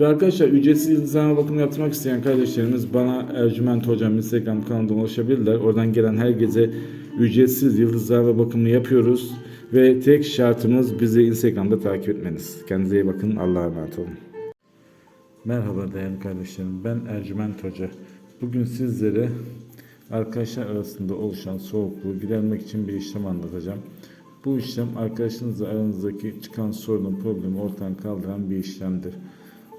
Ve arkadaşlar ücretsiz yıldızlama bakımı yaptırmak isteyen kardeşlerimiz bana Ercüment Hocam Instagram kanalından ulaşabilirler. Oradan gelen herkese ücretsiz yıldızlama bakımını yapıyoruz. Ve tek şartımız bizi Instagram'da takip etmeniz. Kendinize iyi bakın. Allah'a emanet olun. Merhaba değerli kardeşlerim. Ben Ercüment Hoca. Bugün sizlere arkadaşlar arasında oluşan soğukluğu gidermek için bir işlem anlatacağım. Bu işlem arkadaşınızla aranızdaki çıkan sorunun problemi ortadan kaldıran bir işlemdir.